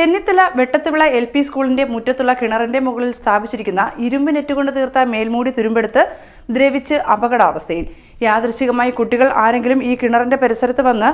Chennithala വെട്ടത്തുവിള L P സ്കൂളിന്റെ മുറ്റത്തുള്ള കിണറിന്റെ മുകളിൽ സ്ഥാപിച്ചിരിക്കുന്ന ഇരുമ്പ് നെറ്റ് കൊണ്ട് തീർത്ത മേൽമൂടി തുരുമ്പെടുത്ത് ദ്രവിച്ച് അപകടാവസ്ഥയിൽ. യാദൃശികമായി കുട്ടികൾ ആരെങ്കിലും ഈ കിണറിന്റെ പരിസരത്ത് വന്ന്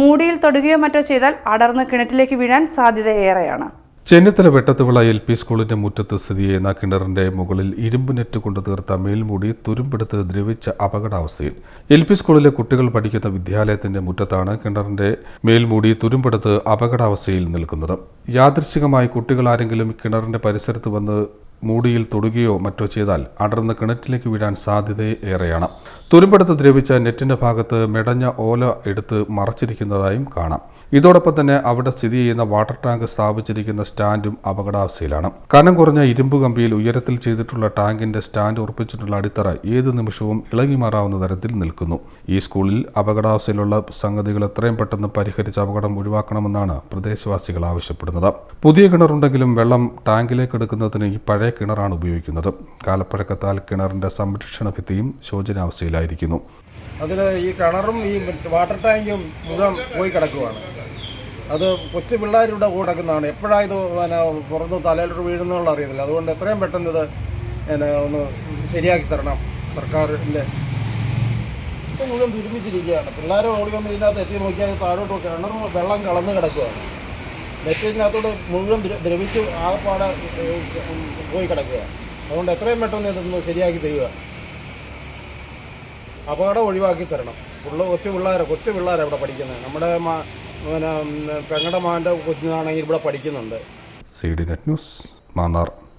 മൂടിയിൽ തൊടുകയോ മറ്റോ ചെയ്താൽ അടർന്ന് കിണറ്റിലേക്ക് വീഴാൻ സാധ്യത ഏറെയാണ് ചെന്നിത്തല വെട്ടത്തുവിള എൽ പി സ്കൂളിന്റെ മുറ്റത്ത് സ്ഥിതി ചെയ്യുന്ന കിണറിന്റെ മുകളിൽ ഇരുമ്പ് നെറ്റ് കൊണ്ട് തീർത്ത മേൽമൂടി തുരുമ്പെടുത്ത് ദ്രവിച്ച അപകടാവസ്ഥയിൽ എൽ പി സ്കൂളിലെ കുട്ടികൾ പഠിക്കുന്ന വിദ്യാലയത്തിന്റെ മുറ്റത്താണ് കിണറിന്റെ മേൽമൂടി തുരുമ്പെടുത്ത് അപകടാവസ്ഥയിൽ നിൽക്കുന്നത്. യാദൃശ്ചികമായി കുട്ടികൾ ആരെങ്കിലും കിണറിന്റെ പരിസരത്ത് വന്ന് മൂടിയിൽ തൊടുകയോ മറ്റോ ചെയ്താൽ അടർന്ന് കിണറ്റിലേക്ക് വീഴാൻ സാധ്യത ഏറെയാണ്. തുരുമ്പെടുത്ത് ദ്രവിച്ച നെറ്റിന്റെ ഭാഗത്ത് മെടഞ്ഞ ഓല എടുത്ത് മറച്ചിരിക്കുന്നതായും കാണാം. ഇതോടൊപ്പം തന്നെ അവിടെ സ്ഥിതി ചെയ്യുന്ന വാട്ടർ ടാങ്ക് സ്ഥാപിച്ചിരിക്കുന്ന സ്റ്റാൻഡും അപകടാവസ്ഥയിലാണ്. കനം കുറഞ്ഞ ഇരുമ്പ് കമ്പിയിൽ ഉയരത്തിൽ ചെയ്തിട്ടുള്ള ടാങ്കിന്റെ സ്റ്റാൻഡ് ഉറപ്പിച്ചിട്ടുള്ള അടിത്തറ ഏത് നിമിഷവും ഇളകി മാറാവുന്ന തരത്തിൽ നിൽക്കുന്നു. ഈ സ്കൂളിൽ അപകടാവസ്ഥയിലുള്ള സംഗതികൾ എത്രയും പെട്ടെന്ന് പരിഹരിച്ച് അപകടം ഒഴിവാക്കണമെന്നാണ് പ്രദേശവാസികൾ ആവശ്യപ്പെടുന്നത്. പുതിയ കിണറുണ്ടെങ്കിലും വെള്ളം ടാങ്കിലേക്ക് എടുക്കുന്നതിന് ഈ പഴയ കിണറാണ് ഉപയോഗിക്കുന്നത്. കാലപ്പഴക്കത്താൽ കിണറിന്റെ സംരക്ഷണ ഭിത്തിയും ശോചനാവസ്ഥയിലായിരിക്കുന്നു. അതിൽ ഈ കിണറും ഈ വാട്ടർ ടാങ്കും മുഴുവൻ പോയി കിടക്കുവാണ്. അത് കൊച്ചു പിള്ളേരുടെ കിടക്കുന്നതാണ് എപ്പോഴാണ് ഇത് പിന്നെ പുറത്ത് തലയിലോട്ട് വീഴുന്നുള്ള അറിയത്തില്ല. അതുകൊണ്ട് എത്രയും പെട്ടെന്ന് ഇത് ഒന്ന് ശരിയാക്കി തരണം സർക്കാരിന്റെ മുഴുവൻ തുരുമിച്ചിരിക്കുകയാണ് പിള്ളേരെ ഓടി വന്ന് ഇതിനകത്ത് എത്തി നോക്കിയാൽ താഴോട്ട് കിണറും വെള്ളം കളന്ന് കിടക്കുകയാണ് നെറ്റിനകത്തോട് മുഴുവൻ ദ്ര- ദ്രവിച്ച് ആകപ്പാടെ പോയി കിടക്കുക. അതുകൊണ്ട് എത്രയും പെട്ടെന്ന് ഇതൊന്ന് ശരിയാക്കി തരിക. അപകടം ഒഴിവാക്കി തരണം. ഉള്ള കൊച്ചു പിള്ളേരെ കൊച്ചു പിള്ളേരെ ഇവിടെ പഠിക്കുന്നത് നമ്മുടെ പിന്നെ പെങ്ങടെ മാന്റെ കൊച്ചിനാണെങ്കിൽ ഇവിടെ പഠിക്കുന്നുണ്ട്. C D net news Mannar.